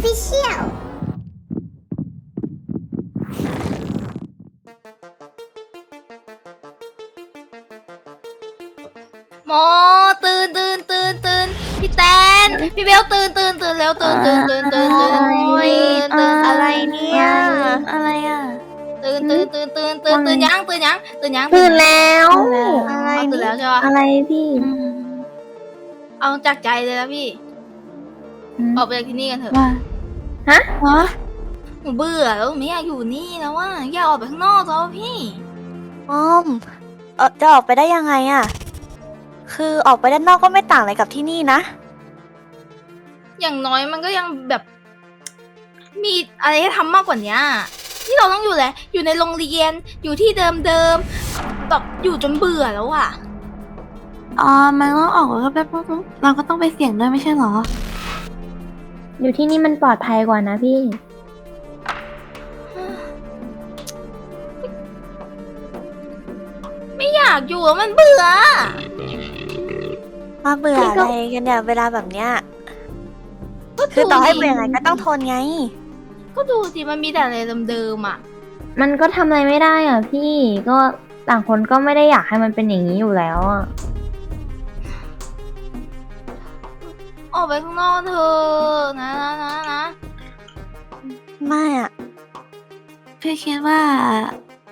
Official โมตื่นตื่นตื่นตื่นพี่แตนพี่เบลตื่นตื่นตื่นแล้วตื่นตื่นตื่นตื่นตื่นโอ้ยตื่นอะไรเนี่ยอะไรอะตื่นตื่นตื่นตื่นตื่นตื่นยังตื่นยังตื่นยังตื่นแล้วอะอะไรไรตื่นแล้วใช่ปะอะไรพี่ เอาจากใจเลยนะพี่อืมออกไปจากที่นี่กันเถอะว่า ฮะ ฮะหนูเบื่อแล้วหนูไม่อยากอยู่นี่แล้วว่าอยากออกไปข้างนอกแล้วอะพี่อ้อมเออจะออกไปได้ยังไงอะคือออกไปด้านนอกก็ไม่ต่างอะไรกับที่นี่นะ อย่างน้อยมันก็ยังแบบ มีอะไรให้ทำมากกว่านี้ที่เราต้องอยู่แหละ อยู่ในโรงเรียนอยู่ที่เดิมเดิมๆแบบอยู่จนเบื่อแล้วอะอ๋อ มันต้องออกแล้วก็แบบเราก็ต้องไปเสี่ยงด้วยไม่ใช่เหรอ อยู่ที่นี่มันปลอดภัยกว่านะพี่ ไม่อยากอยู่แล้วมันเบื่อ มาเบื่อพี่อะก็ไรกันเนี่ยเวลาแบบเนี้ย ก็คือดูต่อให้ดิเบื่อยังไงก็ต้องทนไง ก็ดูสิมันมีแต่อะไรเดิมๆอะ มันก็ทำอะไรไม่ได้อะพี่ก็ต่างคนก็ไม่ได้อยากให้มันเป็นอย่างนี้อยู่แล้วอะ ออกไปข้างนอกเถอะนะนะนะนะไม่อะพี่คิดว่า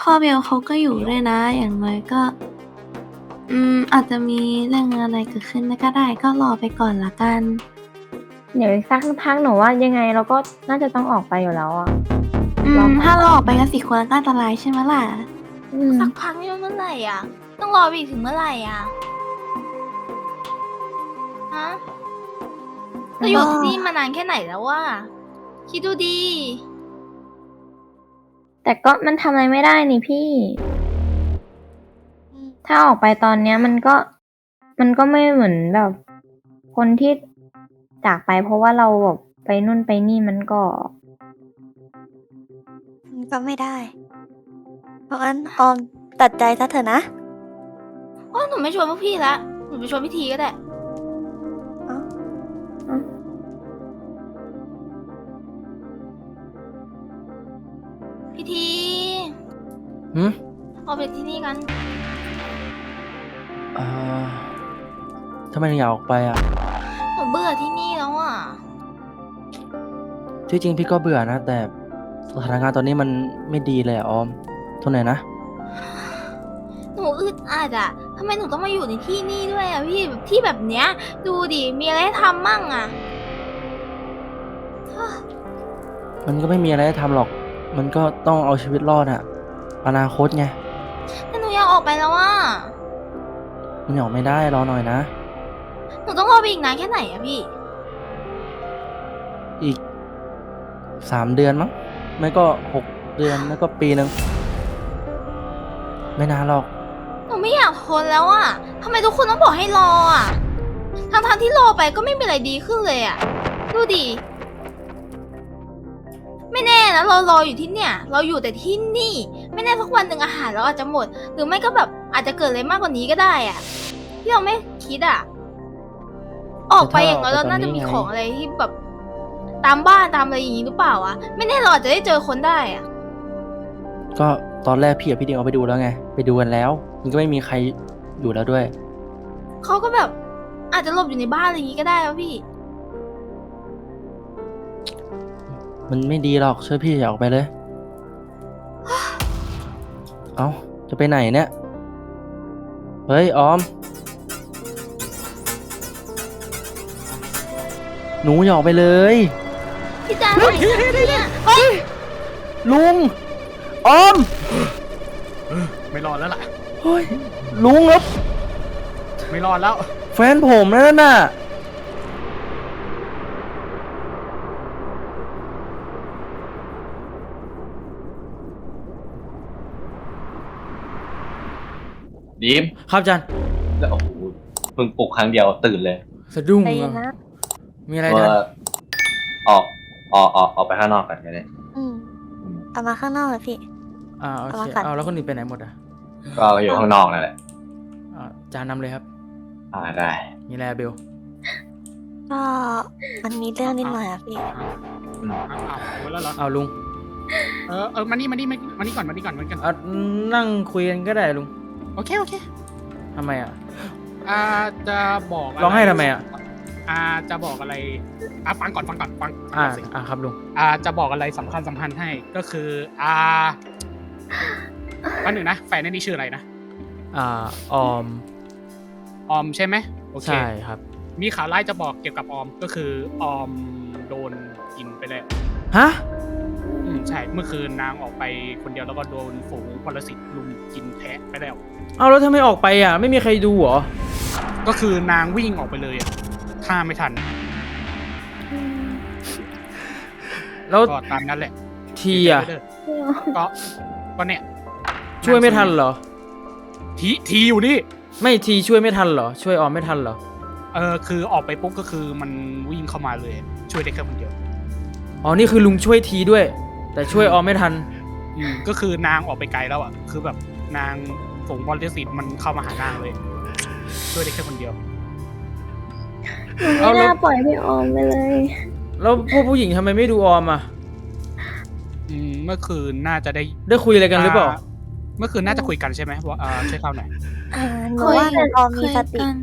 พ่อเบลเขาก็อยู่ด้วยนะ อย่างน้อยก็ อืม อาจจะมีเรื่องอะไรเกิดขึ้นก็ได้ก็รอไปก่อนละกัน เดี๋ยวอีกสักพักหนูว่ายังไงเราก็น่าจะต้องออกไปอยู่แล้วอะ อืรอมพักถ้าเราออกไปกันสี่คนก็อันตรายใช่ไหมล่ะ อืมสักพักนี่มันเมื่อไหร่อะ ต้องรอไปอีกถึงเมื่อไหร่อะฮะ เราอยู่ที่นี่มานานแค่ไหนแล้วว่าคิดดูดี แต่ก็มันทำอะไรไม่ได้นี่พี่ ถ้าออกไปตอนเนี้ยมันก็ มันก็ไม่เหมือนแบบ คนที่จากไปเพราะว่าเราแบบไปนู่นไปนี่มันก็ มันก็ไม่ได้ เพราะงั้นออมตัดใจซะเถอะนะว่าหนูไม่ชวนพวกพี่ละ หนูไปชวนพี่ทีก็ได้เอ้าเอ้า พี่ทีหืมออกไปที่นี่กันอ่าทำไมถึงอยากออกไปอะ หนูเบื่อที่นี่แล้วอะ ที่จริงพี่ก็เบื่อนะ แต่สถานการณ์ตอนนี้มันไม่ดีเลยอะออมทนหน่อยนะ หนูอึดอัดอะ ทำไมหนูต้องมาอยู่ในที่นี่ด้วยอะพี่แบบที่แบบเนี้ย ดูดิ มีอะไรให้ทำมั่งอะมันก็ไม่มีอะไรให้ทำหรอก มันก็ต้องเอาชีวิตรอดอะอนาคตไง แต่หนูอยากออกไปแล้วอะมันออกไม่ได้รอหน่อยนะ หนูต้องรอไปอีกนานแค่ไหนอะพี่ อีกสามเดือนมั้ง ไม่ก็หกเดือน ไม่ก็ปีหนึ่ง ไม่นานหรอก หนูไม่อยากทนแล้วอะทำไมทุกคนต้องบอกให้รออะทางทางๆที่รอไปก็ไม่มีอะไรดีขึ้นเลยอะดูดิ ไม่แน่นะเรารออยู่ที่เนี่ย เราอยู่แต่ที่นี่ ไม่แน่สักวันหนึ่งอาหารเราอาจจะหมด หรือไม่ก็แบบอาจจะเกิดอะไรมากกว่านี้ก็ได้อะที่เราไม่คิดอะออกไปอย่างน้อยเราน่าจะมีของอะไรที่แบบ ตามบ้านตามอะไรอย่างนี้หรือเปล่าอะไม่แน่เราอาจจะได้เจอคนได้อะก็ ตอนแรกพี่กับพี่ดิงเอาไปดูแล้วไง ไปดูกันแล้ว มันก็ไม่มีใครอยู่แล้วด้วย เขาก็แบบอาจจะหลบอยู่ในบ้านอะไรอย่างนี้ก็ได้วะพี่ มันไม่ดีหรอกเชื่อพี่อย่าออกไปเลย เอาจะไปไหนเนี่ย เฮ้ย ออม หนูอย่าออกไปเลย พี่จานไหนเนี่ยเฮ้ยลุง ออม ไม่รอดแล้วล่ะ เฮ้ยลุงครับไม่รอดแล้ว แฟนผมนั่นน่ะดิมครับจันแล้วโอ้โหเพิ่งปลุกครั้งเดียวตื่นเลยสะดุ้งใจเหรเย็อนนะมีอะไรว่าจันออกออกออกออกไปข้างนอกกันก็ได้ อืมเอามาข้างนอกเลยพี่ อ่าโอเอาเคมาก่อน เอาแล้วคนอื่นไปไหนหมดอะ ก็อยู่ข้างนอกนั่นแหละอ่าจานนำเลยครับ อ่าได้มีอะไรอะเบล ก็มันมีเรื่องนิดหน่อยอะพี่อ้าวอ้าวเอาไว้แล้วเหรอเอาลุงเออเออมานี่มานี่มามานี่ก่อนมานี่ก่อนมานี่ก่อนเอานั่งคุยกันก็ได้ลุงโอเคโอเคทำไมอะ อ่าจะบอกะไร้องไห้ทำไมอะอ่าจะบอกอะไรอะฟังก่อนฟังก่อนฟังฟังอ่า ก่อนสิ อ่าครับลุง อ่าจะบอกอะไรสำคัญสำคัญให้ก็คืออ่า อันหนึ่งนะแฟนในนี้ชื่ออะไรนะอ่าออมออมใช่ไหมโอเคใช่ครับ มีข่าวร้ายจะบอกเกี่ยวกับออมก็คือออมโดนกินไปแล้วฮะอืมใช่เมื่อคืนนางออกไปคนเดียวแล้วก็โดนฝูงปรสิตลุมกินแทะไปแล้ว เอาแล้วทำไมออกไปอะ ไม่มีใครดูเหรอก็คือนางวิ่งออกไปเลยอะถ้าไม่ทันแล้วก็ตามนั้นแหละทีอะเด้ก็ก็เนี่ย ช่วยไม่ทันเหรอ ทีทีอยู่นี่ ไม่ทีช่วยไม่ทันเหรอ ช่วยออมไม่ทันเหรอ เออคือออกไปปุ๊บก็คือมันวิ่งเข้ามาเลย ช่วยได้แค่คนเดียวอ๋อนี่คือลุงช่วยทีด้วย แต่ช่วยออมไม่ทัน อืมก็คือนางออกไปไกลแล้วอะ คือแบบนางฝูงปรสิตมันเข้ามาหานางเลย ช่วยได้แค่คนเดียว เอาไม่แล้ว น่าปล่อยพี่ออมไปเลย แล้วพวกผู้หญิงทำไมไม่ดูออมอะ อืมเมื่อคืนน่าจะได้ได้คุยอะไรกันหรือเปล่า เมื่อคืนน่าจะคุยกันใช่ไหมว่าอ่าช่วยเข้าหน่อยอ่าหนูว่าหนูพอมีสติ คุยกัน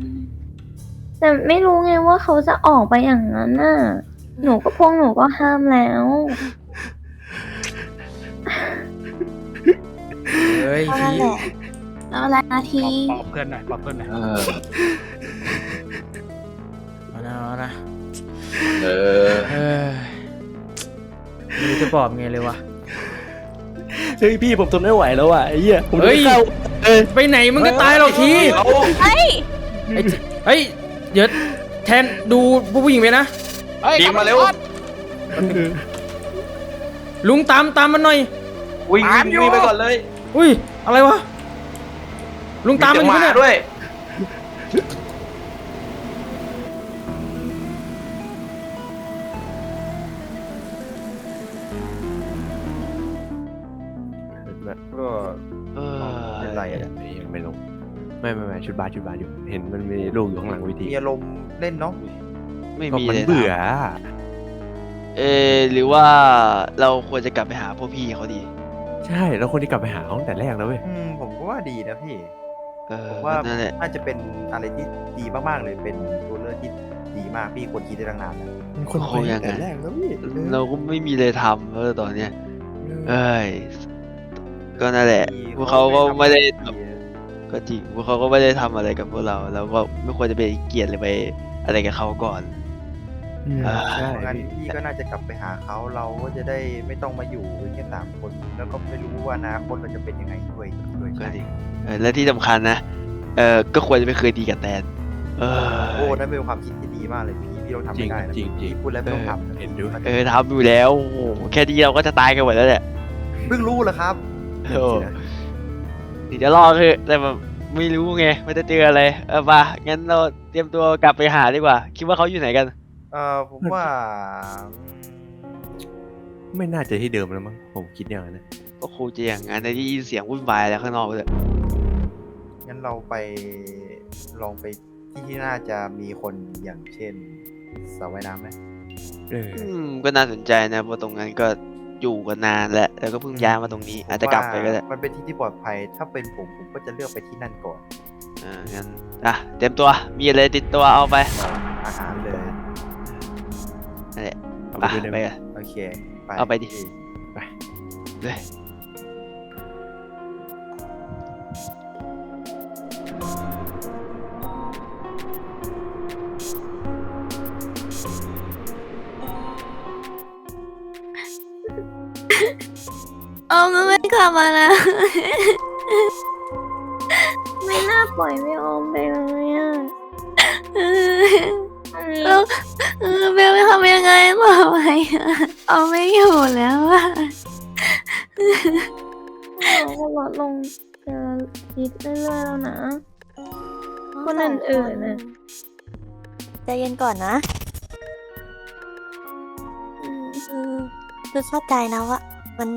แต่ไม่รู้ไงว่าเขาจะออกไปอย่างนั้นน่ะ หนูก็พวกหนูก็ห้ามแล้ว เฮ้ยก็ทีนั่นแหละแล้วอะไรนาทีปลอบปลอบเพื่อนหน่อยปลอบเพื่อนหน่อยเออเอานะเอานะเออเฮ้ยไม่รู้จะปลอบไงเลยวะ เฮ้ยพี่ผมทนไม่ไหวแล้วอะไอ้เหี้ยผมเฮ้ยเข้าเออไปไหนมึงก็ตายหรอกทีเฮ้ยไอ้ทีเฮ้ยเดี๋ยวแทนดูผู้หญิงไปนะ เฮ้ยดีมาเร็วลุงตามตามมันหน่อย วิ่งวิ่งวิ่งไปก่อนเลย อุ้ยอะไรวะลุงตามมันอยู่จังหปะวะเนี่ยด้วย ชุดบาสชุดบาสอยู่เห็นมันมีลูกอยู่ข้างหลังเวิธีมีอารมณ์เล่นเนาะไม่มีมันเบื่อ เออหรือว่าเราควรจะกลับไปหาพวกพี่เขาดี ใช่แล้วคนที่กลับไปหาเขาตั้งแต่แรกแล้วเว้ย อืมผมก็ว่าดีนะพี่ เออผมว่า นั่นแหละน่าจะเป็นอะไรที่ดีมากๆเลยเป็นตัวเลือกที่ดีมากพี่ควรคิดได้ตั้งนานแล้วมันคนไปตั้งแต่แรกแล้วพี่เราก็ไม่มีเลยทำเออตอนเนี้ยเอ้ยก็นั่นแหละ พวกเขาก็ไม่ได้ทำ ก็จริงพวกเขาก็ไม่ได้ทำอะไรกับพวกเราเราก็ไม่ควรจะไปเกลียดหรือไปอะไรกับเขาก่อนอืมอ่าใช่งั้นพี่พี่ก็น่าจะกลับไปหาเขาเราก็จะได้ไม่ต้องมาอยู่แค่สามคน แล้วก็ไม่รู้ว่าอนาคตเราจะเป็นยังไงด้วยด้วยก็ใช่จริงเออและที่สำคัญนะเออก็ควรจะไปเคยดีกับแตนเออโอ้นั่นเป็นความคิดที่ดีมากเลยพี่พี่ต้องทำจริไม่งได้นะจริงจริงพี่พูดแล้วไม่ต้องทำนะเห็นด้วยเออทำอยู่แล้วโอ้โหแค่นี้เราก็จะตายกันหมดแล้วแหละเพิ่งรู้เหรอครับโอ้ ถึงจะรอดคือแต่แบบไม่รู้ไงไม่ได้เจออะไรเออปะงั้นเราเตรียมตัวกลับไปหาดีกว่า คิดว่าเขาอยู่ไหนกัน เออผมว่าไม่น่าจะที่เดิมแล้วมั้งผมคิดอย่างนั้นนะก็คงจะอย่างนั้นได้ยินเสียงวุ่นวายแล้วข้างนอกเลยงั้นเราไปลองไปที่ที่น่าจะมีคนอย่างเช่นสระว่ายน้ำไหมเออ อืมก็น่าสนใจนะเพราะตรงนั้นก็ อยู่กันนานแล้วแล้วก็เพิ่งย้ายมาตรงนี้ อาจจะกลับไปก็ได้ว่ามันเป็นที่ที่ปลอดภัย ถ้าเป็นผมผมก็จะเลือกไปที่นั่นก่อนอ่างั้นอะเตรียมตัวมีอะไรติดตัวเอาไปอาหารเลยนั่นแหละเอาไปอะด้วยได้ไปไหมกันโอเค ไปเอาไปดิพี่ไปเลย ออมมันไม่กลับมาแล้ว ไม่น่าปล่อยพี่ออมไปเลยอะอันนี้แล้วเออเบลจะทำยังไงต่อไปอะเอาไม่อยู่แล้วอะเราก็ลดลงเจอนิดเรื่อยๆแล้วนะ คนอื่นๆน่ะใจเย็นก่อนนะ อืม คือคือเข้าใจนะว่า มัน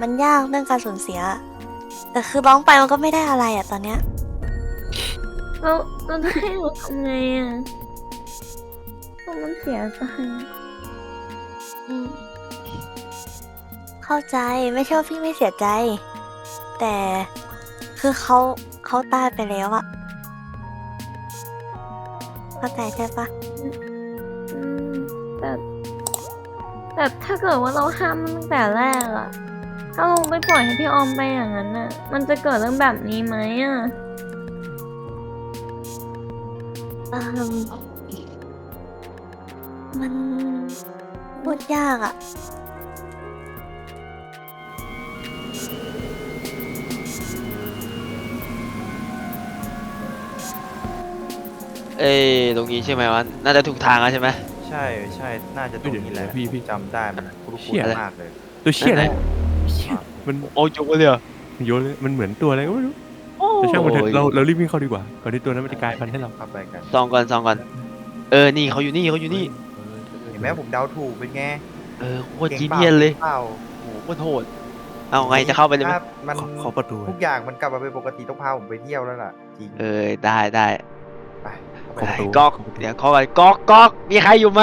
มันยากเรื่องการสูญเสีย แต่คือร้องไปมันก็ไม่ได้อะไรอะตอนเนี้ยเราเราจะให้หนูทำไงอะเพราะมันเสียใจอืมเข้าใจไม่ใช่ว่าพี่ไม่เสียใจ แต่คือเขาเขาตายไปแล้วอะเข้าใจใช่ปะ แต่ถ้าเกิดว่าเราห้ามมันตั้งแต่แรกอะถ้าเราไม่ปล่อยให้พี่ออมไปอย่างนั้นน่ะมันจะเกิดเรื่องแบบนี้ไหมอะอืมมันพูดยากอะเอ้ยตรงนี้ใช่ไหมวะ น่าจะถูกทางแล้วใช่ไหมใช่ใช่น่าจะตรงนี้แหละเดี๋ยวพี่พี่จำได้มันคุ้เชี่นยๆมากเลย ตัวเชี่ยอะไรนั่นแหละมันโอ้จุกเลยเหรอโยนเลยมันเหมือนตัวอะไรก็ไม่รู้แต่ช่างมันเถอะเราเรารีบวิ่งเข้าดีกว่าก่อนที่ตัวนั้นมันจะกลายพันธุ์ให้เราเข้าไปกันซองก่อนซองก่อนเออนี่เขาอยู่นี่เขาอยู่นี่เห็นไหมผมเดาถูกเป็นไงเออโคตรก่งจีปาเนียนเลยเปล่าโอ้โหโคตรโหดเอาไงจะเข้าไปเลยไหมถ้มันขอขอประตูทุกอย่างมันกลับมาเป็นปกติต้องพาผมไปเที่ยวแล้วล่ะจริงเออได้ได้ ไปขอประตูก๊อกเดี๋ยวเข้าไปก๊อกก๊อกมีใครอยู่ไหม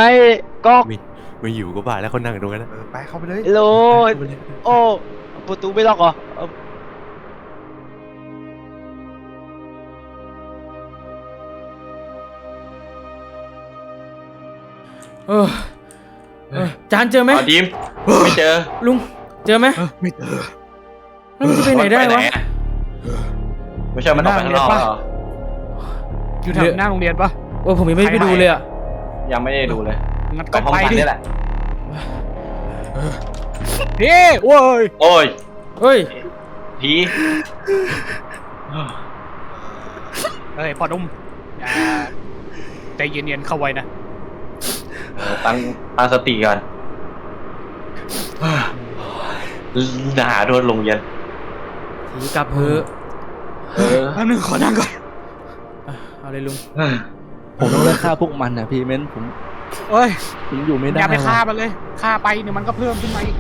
ก๊อกมีไม่อยู่ก็บ้าแล้วคนนั่งอยู่ตรงนั้นนะเออไปเข้าไปเลยฮัลโหลโอ้ประตูไม่ล็อกเหรอเอาเออเออจานเจอไหมอ๋อดีมไม่เจอลุงเจอไหมเออไม่เจอแล้วมันจะไปไหนได้วะ อะไม่ใช่มันออกไปข้างนอกเหรอ อยู่แถวหน้าโรงเรียนปะ โอ้ผมยังไม่ได้ไปดูเลยอะยังไม่ได้ดูเลยงั้นก็ก็ห้องไปพันดินี่แหละเฮ้โว้ยโอ้ย เฮ้ยผีเอ้ยพอนุ่มอ่าใจเย็นๆเข้าไว้นะเออตั้งตั้งสติก่อนหนาโดนลงเย็นผีกลับเถอะเออ แป๊บนึงขอนั่งก่อนอะ เอาเลยลุงผมต้องเลิกฆ่าพวกมันนะพี่เม้นผมเอ้ยผมอยู่ไม่อได้ย่าไปฆ่าว่ะมันเลยฆ่าไปเดี๋ยวมันก็เพิ่มขึ้นมาอีก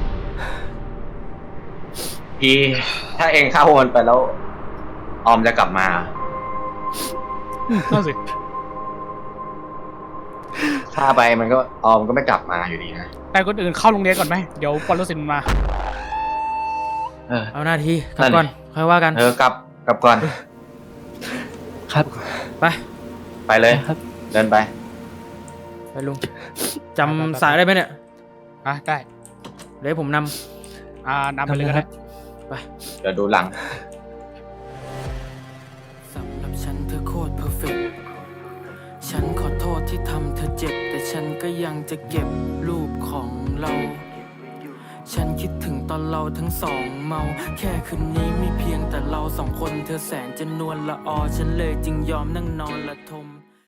ผีถ้าเองเข้ามันไปแล้ว ออมจะกลับมานั่นสิฆ่าไปมันก็ออมก็ไม่กลับมาอยู่ดีนะแต่คนอื่นเข้าโรงเรียนก่อนไหมเดี๋ยวปรสิตมันมา เออเอาหน้าที่กลับนั่นดิก่อนค่อยว่ากัน เออกลับกลับก่อน ครับ ไป ไปเลย ครับเดินไป ไปลุง จำสายได้ไหมเนี่ย อะได้ เดี๋ยวให้ผมนอ่านำไปเลยก็ได้เดี๋ยวดูหลังสำหรับฉันเธอโคตรเพอร์เฟกฉันขอโทษที่ทำเธอเจ็บ แต่ฉันก็ยังจะเก็บรูปของเรา ฉันคิดถึงตอนเราทั้งสองเมา แค่คืนนี้มีเพียงแต่เราสองคน เธอแสนจะนวลละออ ฉันเลยจึงยอมนั่งนอนละทม